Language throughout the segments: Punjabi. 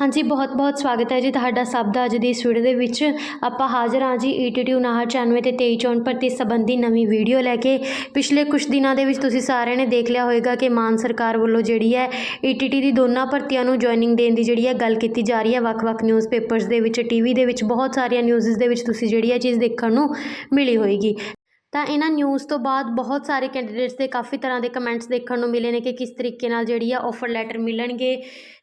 ਹਾਂਜੀ ਬਹੁਤ-ਬਹੁਤ ਸਵਾਗਤ ਹੈ ਜੀ ਤੁਹਾਡਾ ਸਭ ਦਾ ਅੱਜ ਦੀ ਇਸ ਵੀਡੀਓ ਦੇ ਵਿੱਚ। ਆਪਾਂ ਹਾਜ਼ਰ ਹਾਂ ਜੀ ਈਟੀਟੀ 5994 ਤੇ 23 ਚੋਣ ਭਰਤੀ ਸੰਬੰਧੀ ਨਵੀਂ ਵੀਡੀਓ ਲੈ ਕੇ। ਪਿਛਲੇ ਕੁਝ ਦਿਨਾਂ ਦੇ ਵਿੱਚ ਤੁਸੀਂ ਸਾਰਿਆਂ ਨੇ ਦੇਖ ਲਿਆ ਹੋਵੇਗਾ ਕਿ ਮਾਨ ਸਰਕਾਰ ਵੱਲੋਂ ਜਿਹੜੀ ਹੈ ਈਟੀਟੀ ਦੀ ਦੋਨਾਂ ਭਰਤੀਆਂ ਨੂੰ ਜੁਆਇਨਿੰਗ ਦੇਣ ਦੀ ਜਿਹੜੀ ਹੈ ਗੱਲ ਕੀਤੀ ਜਾ ਰਹੀ ਹੈ। ਵੱਖ-ਵੱਖ ਨਿਊਜ਼ਪੇਪਰਸ ਦੇ ਵਿੱਚ ਟੀਵੀ ਦੇ ਵਿੱਚ, ਬਹੁਤ ਸਾਰੀਆਂ ਨਿਊਜ਼ਸ ਦੇ ਵਿੱਚ ਤੁਸੀਂ ਜਿਹੜੀ ਇਹ ਚੀਜ਼ ਦੇਖਣ ਨੂੰ ਮਿਲੀ ਹੋਏਗੀ ਤਾਂ ਇਹਨਾਂ ਨਿਊਜ਼ ਤੋਂ ਬਾਅਦ ਬਹੁਤ ਸਾਰੇ ਕੈਂਡੀਡੇਟਸ ਦੇ ਕਾਫੀ ਤਰ੍ਹਾਂ ਦੇ ਕਮੈਂਟਸ ਦੇਖਣ ਨੂੰ ਮਿਲੇ ਨੇ ਕਿ ਕਿਸ ਤਰੀਕੇ ਨਾਲ ਜਿਹੜੀ ਆ ਆਫਰ ਲੈਟਰ ਮਿਲਣਗੇ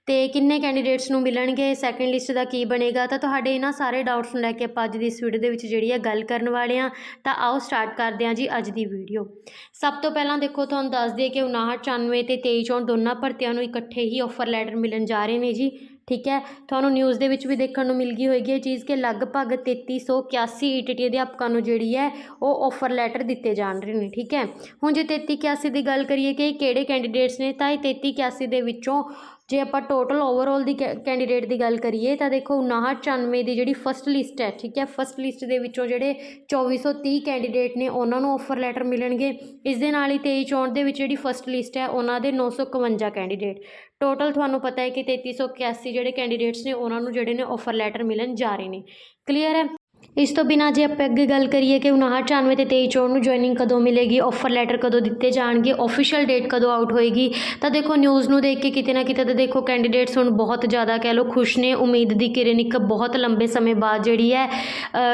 ਤੇ ਕਿੰਨੇ ਕੈਂਡੀਡੇਟਸ ਨੂੰ ਮਿਲਣਗੇ ਸੈਕੰਡ ਲਿਸਟ ਦਾ ਕੀ ਬਣੇਗਾ? ਤਾਂ ਤੁਹਾਡੇ ਇਹਨਾਂ ਸਾਰੇ ਡਾਊਟਸ ਨੂੰ ਲੈ ਕੇ ਆਪਾਂ ਅੱਜ ਦੀ ਇਸ ਵੀਡੀਓ ਦੇ ਵਿੱਚ ਜਿਹੜੀ ਆ ਗੱਲ ਕਰਨ ਵਾਲੇ ਆ ਤਾਂ ਆਓ ਸਟਾਰਟ ਕਰਦੇ ਹਾਂ ਜੀ ਅੱਜ ਦੀ ਵੀਡੀਓ ਸਭ ਤੋਂ ਪਹਿਲਾਂ ਦੇਖੋ, ਤੁਹਾਨੂੰ ਦੱਸ ਦਈਏ ਕਿ 59 ਤੇ 23 ਚੋਣ ਦੋਨਾਂ ਭਰਤੀਆਂ ਨੂੰ ਇਕੱਠੇ ਹੀ ਆਫਰ ਲੈਟਰ ਮਿਲਣ ਜਾ ਰਹੇ ਨੇ ਜੀ। ਠੀਕ ਹੈ? ਤੁਹਾਨੂੰ ਨਿਊਜ਼ ਦੇ ਵਿੱਚ ਵੀ ਦੇਖਣ ਨੂੰ ਮਿਲ ਗਈ ਹੋਏਗੀ ਇਹ ਚੀਜ਼ ਕਿ ਲਗਭਗ 3381 ਈਟੀਟੀ ਅਧਿਆਪਕਾਂ ਨੂੰ ਜਿਹੜੀ ਹੈ, ਉਹ ਆਫਰ ਲੈਟਰ ਦਿੱਤੇ ਜਾਣ ਰਹੇ ਨੇ, ਠੀਕ ਹੈ? ਹੁਣ ਜੇ 3381 ਦੀ ਗੱਲ ਕਰੀਏ ਕਿ ਕਿਹੜੇ ਕੈਂਡੀਡੇਟਸ ਨੇ, ਤਾਂ ਇਹ 3381 ਦੇ ਵਿੱਚੋਂ ਜੇ ਆਪਾਂ ਟੋਟਲ ਓਵਰਆਲ ਦੀ ਕੈਂਡੀਡੇਟ ਦੀ ਗੱਲ ਕਰੀਏ ਤਾਂ ਦੇਖੋ 5994 ਦੀ ਜਿਹੜੀ ਫਸਟ ਲਿਸਟ ਹੈ, ਠੀਕ ਹੈ? ਫਸਟ ਲਿਸਟ ਦੇ ਵਿੱਚੋਂ ਜਿਹੜੇ 2430 ਕੈਂਡੀਡੇਟ ਨੇ, ਉਹਨਾਂ ਨੂੰ ਆਫਰ ਲੈਟਰ ਮਿਲਣਗੇ। ਇਸ ਦੇ ਨਾਲ ਹੀ 23 ਚੋਣ ਦੇ ਵਿੱਚ ਜਿਹੜੀ ਫਸਟ ਲਿਸਟ ਹੈ, ਉਹਨਾਂ ਦੇ 951 ਕੈਂਡੀਡੇਟ ਟੋਟਲ ਤੁਹਾਨੂੰ ਪਤਾ ਹੈ ਕਿ 3381 ਜਿਹੜੇ ਕੈਂਡੀਡੇਟਸ ਨੇ, ਉਹਨਾਂ ਨੂੰ ਜਿਹੜੇ ਨੇ ਆਫਰ ਲੈਟਰ ਮਿਲਣ ਜਾ ਰਹੇ ਨੇ। ਕਲੀਅਰ ਹੈ? ਇਸ ਤੋਂ ਬਿਨਾਂ ਜੇ ਆਪਾਂ ਅੱਗੇ ਗੱਲ ਕਰੀਏ ਕਿ 59 ਤੇ 23 ਚੋਣ ਨੂੰ ਜੁਆਇਨਿੰਗ ਕਦੋਂ ਮਿਲੇਗੀ ਆਫਰ ਲੈਟਰ ਕਦੋਂ ਦਿੱਤੇ ਜਾਣਗੇ ਆਫੀਸ਼ੀਅਲ ਡੇਟ ਕਦੋਂ ਆਊਟ ਹੋਏਗੀ, ਤਾਂ ਦੇਖੋ ਨਿਊਜ਼ ਨੂੰ ਦੇਖ ਕੇ ਕਿਤੇ ਨਾ ਕਿਤੇ ਤਾਂ ਦੇਖੋ ਕੈਂਡੀਡੇਟਸ ਹੁਣ ਬਹੁਤ ਜ਼ਿਆਦਾ ਕਹਿ ਲਓ ਖੁਸ਼ ਨੇ, ਉਮੀਦ ਦੀ ਕਿਰਨ ਇੱਕ ਬਹੁਤ ਲੰਬੇ ਸਮੇਂ ਬਾਅਦ ਜਿਹੜੀ ਹੈ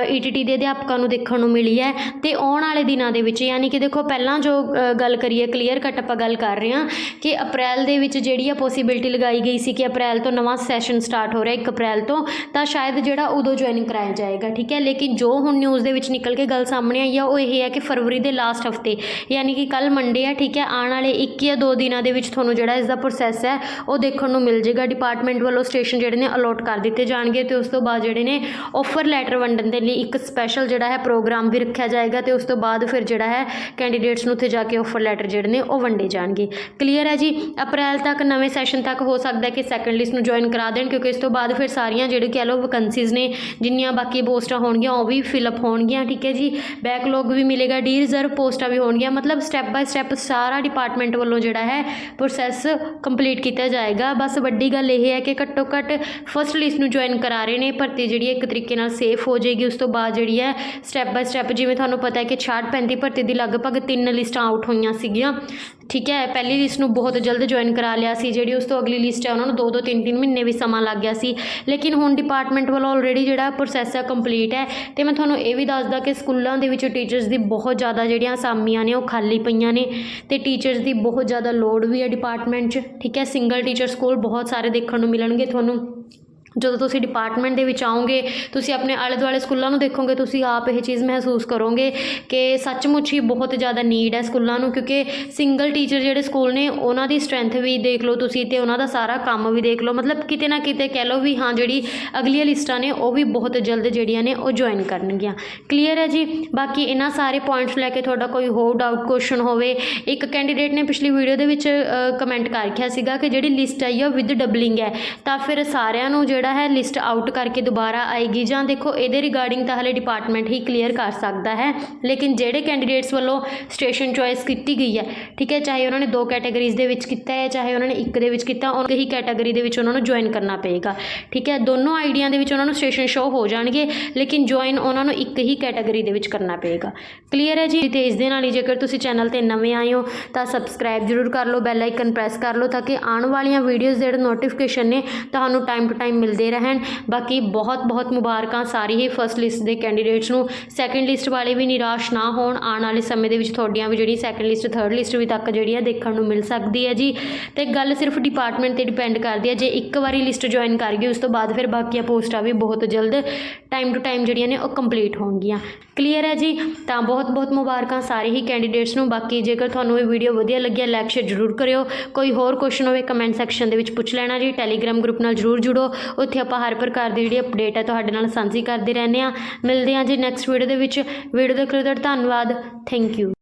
ਈਟੀਟੀ ਦੇ ਅਧਿਆਪਕਾਂ ਨੂੰ ਦੇਖਣ ਨੂੰ ਮਿਲੀ ਹੈ ਤੇ ਆਉਣ ਵਾਲੇ ਦਿਨਾਂ ਦੇ ਵਿੱਚ ਯਾਨੀ ਕਿ ਦੇਖੋ ਪਹਿਲਾਂ ਜੋ ਗੱਲ ਕਰੀਏ ਕਲੀਅਰ ਕੱਟ ਆਪਾਂ ਗੱਲ ਕਰ ਰਹੇ ਹਾਂ ਕਿ ਅਪ੍ਰੈਲ ਦੇ ਵਿੱਚ ਜਿਹੜੀ ਆ ਪੋਸੀਬਿਲਿਟੀ ਲਗਾਈ ਗਈ ਸੀ ਕਿ ਅਪ੍ਰੈਲ ਤੋਂ ਨਵਾਂ ਸੈਸ਼ਨ ਸਟਾਰਟ ਹੋ ਰਿਹਾ 1 ਅਪ੍ਰੈਲ ਤੋਂ, ਤਾਂ ਸ਼ਾਇਦ ਜਿਹੜਾ ਉਦੋਂ ਜੁਆਇਨਿੰਗ ਕਰਾਇਆ ਜਾਏਗਾ, ਠੀਕ ਹੈ? ਲੇਕਿਨ ਜੋ ਹੁਣ ਨਿਊਜ਼ ਦੇ ਵਿੱਚ ਨਿਕਲ ਕੇ ਗੱਲ ਸਾਹਮਣੇ ਆਈ ਆ, ਉਹ ਇਹ ਹੈ ਕਿ ਫਰਵਰੀ ਦੇ ਲਾਸਟ ਹਫ਼ਤੇ, ਯਾਨੀ ਕਿ ਕੱਲ ਮੰਡੇ ਆ, ਠੀਕ ਹੈ, ਆਉਣ ਵਾਲੇ 1 ਜਾਂ 2 ਦਿਨਾਂ ਦੇ ਵਿੱਚ ਤੁਹਾਨੂੰ ਜਿਹੜਾ ਇਸ ਦਾ ਪ੍ਰੋਸੈਸ ਹੈ, ਉਹ ਦੇਖਣ ਨੂੰ ਮਿਲ ਜੇਗਾ ਡਿਪਾਰਟਮੈਂਟ ਵੱਲੋਂ ਸਟੇਸ਼ਨ ਜਿਹੜੇ ਨੇ ਅਲੋਟ ਕਰ ਦਿੱਤੇ ਜਾਣਗੇ ਤੇ ਉਸ ਤੋਂ ਬਾਅਦ ਜਿਹੜੇ ਨੇ ਆਫਰ ਲੈਟਰ ਵੰਡਣ ਦੇ ਲਈ ਇੱਕ ਸਪੈਸ਼ਲ ਜਿਹੜਾ ਹੈ ਪ੍ਰੋਗਰਾਮ ਵੀ ਰੱਖਿਆ ਜਾਏਗਾ ਤੇ ਉਸ ਤੋਂ ਬਾਅਦ ਫਿਰ ਜਿਹੜਾ ਹੈ ਕੈਂਡੀਡੇਟਸ ਨੂੰ ਉੱਥੇ ਜਾ ਕੇ ਆਫਰ ਲੈਟਰ ਜਿਹੜੇ ਨੇ ਉਹ ਵੰਡੇ ਜਾਣਗੇ। ਕਲੀਅਰ ਹੈ ਜੀ? ਅਪ੍ਰੈਲ ਤੱਕ ਨਵੇਂ ਸੈਸ਼ਨ ਤੱਕ ਹੋ ਸਕਦਾ ਹੈ ਕਿ ਸੈਕੰਡ ਲਿਸਟ ਨੂੰ ਜੁਆਇਨ ਕਰਾ ਦੇਣ, ਕਿਉਂਕਿ ਇਸ ਤੋਂ ਬਾਅਦ ਫਿਰ ਸਾਰੀਆਂ ਜਿਹੜੇ ਕਹਿ ਲਓ ਵੈਕੈਂਸੀਜ਼ ਨੇ, ਜਿੰਨੀਆਂ ਬਾਕੀ ਪੋਸਟਾਂ ਹੋਣ ਹੋਣਗੀਆਂ, ਉਹ ਵੀ ਫਿਲਅਪ ਹੋਣਗੀਆਂ, ਠੀਕ ਹੈ ਜੀ। ਬੈਕਲੌਗ ਵੀ ਮਿਲੇਗਾ ਡੀ ਰਿਜ਼ਰਵ ਪੋਸਟਾਂ ਵੀ ਹੋਣਗੀਆਂ, ਮਤਲਬ ਸਟੈਪ ਬਾਏ ਸਟੈਪ ਸਾਰਾ ਡਿਪਾਰਟਮੈਂਟ ਵੱਲੋਂ ਜਿਹੜਾ ਹੈ ਪ੍ਰੋਸੈਸ ਕੰਪਲੀਟ ਕੀਤਾ ਜਾਏਗਾ। ਬਸ ਵੱਡੀ ਗੱਲ ਇਹ ਹੈ ਕਿ ਘੱਟੋ ਘੱਟ ਫਸਟ ਲਿਸਟ ਨੂੰ ਜੁਆਇਨ ਕਰਾ ਰਹੇ ਨੇ, ਭਰਤੀ ਜਿਹੜੀ ਇੱਕ ਤਰੀਕੇ ਨਾਲ ਸੇਫ ਹੋ ਜਾਏਗੀ। ਉਸ ਤੋਂ ਬਾਅਦ ਜਿਹੜੀ ਹੈ ਸਟੈਪ ਬਾਏ ਸਟੈਪ ਜਿਵੇਂ ਤੁਹਾਨੂੰ ਪਤਾ ਹੈ ਕਿ 66 35 ਭਰਤੀ ਦੀ ਲਗਭਗ ਤਿੰਨ ਲਿਸਟਾਂ ਆਊਟ ਹੋਈਆਂ ਸੀਗੀਆਂ। ਠੀਕ ਹੈ, ਪਹਿਲੀ ਲਿਸਟ ਨੂੰ ਬਹੁਤ ਜਲਦ ਜੁਆਇਨ ਕਰਾ ਲਿਆ ਸੀ, ਜਿਹੜੀ ਉਸ ਤੋਂ ਅਗਲੀ ਲਿਸਟ ਹੈ, ਉਹਨਾਂ ਨੂੰ ਦੋ ਦੋ ਤਿੰਨ ਤਿੰਨ ਮਹੀਨੇ ਵੀ ਸਮਾਂ ਲੱਗ ਗਿਆ ਸੀ। ਲੇਕਿਨ ਹੁਣ ਡਿਪਾਰਟਮੈਂਟ ਵੱਲੋਂ ਆਲਰੇਡੀ ਜਿਹੜਾ ਪ੍ਰੋਸੈਸ ਹੈ ਕੰਪਲੀਟ ਹੈ ਤੇ ਮੈਂ ਤੁਹਾਨੂੰ ਇਹ ਵੀ ਦੱਸਦਾ ਕਿ ਸਕੂਲਾਂ ਦੇ ਵਿੱਚ ਟੀਚਰਸ ਦੀ ਬਹੁਤ ਜ਼ਿਆਦਾ ਜਿਹੜੀਆਂ ਅਸਾਮੀਆਂ ਨੇ, ਉਹ ਖਾਲੀ ਪਈਆਂ ਨੇ ਤੇ ਟੀਚਰਸ ਦੀ ਬਹੁਤ ਜ਼ਿਆਦਾ ਲੋੜ ਵੀ ਹੈ ਡਿਪਾਰਟਮੈਂਟ 'ਚ। ਠੀਕ ਹੈ ਸਿੰਗਲ ਟੀਚਰ ਸਕੂਲ ਬਹੁਤ ਸਾਰੇ ਦੇਖਣ ਨੂੰ ਮਿਲਣਗੇ ਤੁਹਾਨੂੰ। ਜਦੋਂ ਤੁਸੀਂ ਡਿਪਾਰਟਮੈਂਟ ਦੇ ਵਿੱਚ ਆਓਗੇ, ਤੁਸੀਂ ਆਪਣੇ ਆਲੇ ਦੁਆਲੇ ਸਕੂਲਾਂ ਨੂੰ ਦੇਖੋਗੇ, ਤੁਸੀਂ ਆਪ ਇਹ ਚੀਜ਼ ਮਹਿਸੂਸ ਕਰੋਗੇ ਕਿ ਸੱਚਮੁੱਚ ਹੀ ਬਹੁਤ ਜ਼ਿਆਦਾ ਨੀਡ ਹੈ ਸਕੂਲਾਂ ਨੂੰ, ਕਿਉਂਕਿ ਸਿੰਗਲ ਟੀਚਰ ਜਿਹੜੇ ਸਕੂਲ ਨੇ, ਉਹਨਾਂ ਦੀ ਸਟਰੈਂਥ ਵੀ ਦੇਖ ਲਓ ਤੁਸੀਂ ਅਤੇ ਉਹਨਾਂ ਦਾ ਸਾਰਾ ਕੰਮ ਵੀ ਦੇਖ ਲਓ। ਮਤਲਬ ਕਿਤੇ ਨਾ ਕਿਤੇ ਕਹਿ ਲਓ ਵੀ ਹਾਂ, ਜਿਹੜੀ ਅਗਲੀਆਂ ਲਿਸਟਾਂ ਨੇ, ਉਹ ਵੀ ਬਹੁਤ ਜਲਦ ਜਿਹੜੀਆਂ ਨੇ, ਉਹ ਜੁਆਇਨ ਕਰਨਗੀਆਂ। ਕਲੀਅਰ ਹੈ ਜੀ? ਬਾਕੀ ਇਹਨਾਂ ਸਾਰੇ ਪੁਆਇੰਟਸ ਲੈ ਕੇ ਤੁਹਾਡਾ ਕੋਈ ਹੋਰ ਡਾਊਟ ਕੁਐਸਚਨ ਹੋਵੇ, ਇੱਕ ਕੈਂਡੀਡੇਟ ਨੇ ਪਿਛਲੀ ਵੀਡੀਓ ਦੇ ਵਿੱਚ ਕਮੈਂਟ ਕਰ ਰੱਖਿਆ ਸੀਗਾ ਕਿ ਜਿਹੜੀ ਲਿਸਟ ਆਈ ਆ ਵਿਦ ਡਬਲਿੰਗ ਹੈ। ਤਾਂ ਫਿਰ ਸਾਰਿਆਂ ਨੂੰ ਜਿਹੜਾ ਹੈ ਲਿਸਟ ਆਊਟ ਕਰਕੇ ਦੁਬਾਰਾ ਆਏਗੀ ਜਾਂ ਦੇਖੋ ਇਹਦੇ ਰਿਗਾਰਡਿੰਗ ਤਾਂ ਹਲੇ ਡਿਪਾਰਟਮੈਂਟ ਹੀ ਕਲੀਅਰ ਕਰ ਸਕਦਾ ਹੈ, ਲੇਕਿਨ ਜਿਹੜੇ ਕੈਂਡੀਡੇਟਸ ਵੱਲੋਂ ਸਟੇਸ਼ਨ ਚੋਇਸ ਕੀਤੀ ਗਈ ਹੈ, ਠੀਕ ਹੈ, ਚਾਹੇ ਉਹਨਾਂ ਨੇ ਦੋ ਕੈਟਾਗਰੀਜ਼ ਦੇ ਵਿੱਚ ਕੀਤਾ ਹੈ, ਚਾਹੇ ਉਹਨਾਂ ਨੇ ਇੱਕ ਦੇ ਵਿੱਚ ਕੀਤਾ, ਉਹਨਾਂ ਹੀ ਕੈਟਾਗਰੀ ਦੇ ਵਿੱਚ ਉਹਨਾਂ ਨੂੰ ਜੁਆਇਨ ਕਰਨਾ ਪਏਗਾ, ਠੀਕ ਹੈ, ਦੋਨੋਂ ਆਈਡੀਆਂ ਦੇ ਵਿੱਚ ਉਹਨਾਂ ਨੂੰ ਸਟੇਸ਼ਨ ਸ਼ੋ ਹੋ ਜਾਣਗੇ, ਲੇਕਿਨ ਜੁਆਇਨ ਉਹਨਾਂ ਨੂੰ ਇੱਕ ਹੀ ਕੈਟਾਗਰੀ ਦੇ ਵਿੱਚ ਕਰਨਾ ਪਏਗਾ। ਕਲੀਅਰ ਹੈ ਜੀ? ਤੇ ਇਸ ਦੇ ਨਾਲ ਹੀ ਜੇਕਰ ਤੁਸੀਂ ਚੈਨਲ ਤੇ ਨਵੇਂ ਆਏ ਹੋ, ਤਾਂ ਸਬਸਕ੍ਰਾਈਬ ਜ਼ਰੂਰ ਕਰ ਲਓ ਬੈਲ ਆਈਕਨ ਪ੍ਰੈਸ ਕਰ ਲਓ, ਤਾਂ ਕਿ ਆਉਣ ਵਾਲੀਆਂ ਵੀਡੀਓਜ਼ ਦੇ ਨੋਟੀਫਿਕੇਸ਼ਨ ਨੇ, ਤੁਹਾਨੂੰ ਟਾਈਮ ਟੂ ਟਾਈਮ ਮਿਲ ਮਿਲਦੇ ਰਹਿਣ। ਬਾਕੀ ਬਹੁਤ ਬਹੁਤ ਮੁਬਾਰਕਾਂ ਸਾਰੀ ਹੀ ਫਸਟ ਲਿਸਟ ਦੇ ਕੈਂਡੀਡੇਟਸ ਨੂੰ। ਸੈਕੰਡ ਲਿਸਟ ਵਾਲੇ ਵੀ ਨਿਰਾਸ਼ ਨਾ ਹੋਣ। ਆਉਣ ਵਾਲੇ ਸਮੇਂ ਦੇ ਵਿੱਚ ਤੁਹਾਡੀਆਂ ਵੀ ਜਿਹੜੀ ਸੈਕੰਡ ਲਿਸਟ ਥਰਡ ਲਿਸਟ ਵੀ ਤੱਕ ਜਿਹੜੀ ਹੈ ਦੇਖਣ ਨੂੰ ਮਿਲ ਸਕਦੀ ਹੈ ਜੀ। ਤੇ ਗੱਲ ਸਿਰਫ ਡਿਪਾਰਟਮੈਂਟ ਤੇ ਡਿਪੈਂਡ ਕਰਦੀ ਹੈ। ਜੇ ਇੱਕ ਵਾਰੀ ਲਿਸਟ ਜੁਆਇਨ ਕਰ ਗਈ, ਉਸ ਤੋਂ ਬਾਅਦ ਫਿਰ ਬਾਕੀਆਂ ਪੋਸਟਾਂ ਵੀ ਬਹੁਤ ਜਲਦ ਟਾਈਮ ਟੂ ਟਾਈਮ ਜਿਹੜੀਆਂ ਨੇ ਉਹ ਕੰਪਲੀਟ ਹੋਣਗੀਆਂ। ਕਲੀਅਰ ਹੈ ਜੀ? ਤਾਂ ਬਹੁਤ ਬਹੁਤ ਮੁਬਾਰਕਾਂ ਸਾਰੇ ਹੀ ਕੈਂਡੀਡੇਟਸ ਨੂੰ। ਬਾਕੀ ਜੇਕਰ ਤੁਹਾਨੂੰ ਇਹ ਵੀਡੀਓ ਵਧੀਆ ਲੱਗਿਆ ਲਾਈਕ ਸ਼ੇਅਰ ਜ਼ਰੂਰ ਕਰਿਓ। ਕੋਈ ਹੋਰ ਕੁਐਸਚਨ ਹੋਵੇ ਕਮੈਂਟ ਸੈਕਸ਼ਨ ਦੇ ਵਿੱਚ ਪੁੱਛ ਲੈਣਾ ਜੀ। ਟੈਲੀਗ੍ਰਾਮ ਗਰੁੱਪ ਨਾਲ ਜ਼ਰੂਰ ਜੁੜੋ। ਉੱਥੇ ਆਪਾਂ ਹਰ ਪ੍ਰਕਾਰ ਦੀ ਜਿਹੜੀ ਅਪਡੇਟ ਹੈ ਤੁਹਾਡੇ ਨਾਲ ਸਾਂਝੀ ਕਰਦੇ ਰਹਿੰਦੇ ਹਾਂ। ਮਿਲਦੇ ਹਾਂ ਜੀ ਨੈਕਸਟ ਵੀਡੀਓ ਦੇ ਵਿੱਚ। ਵੀਡੀਓ ਦੇਖਣ ਲਈ ਤੁਹਾਡਾ ਧੰਨਵਾਦ। Thank you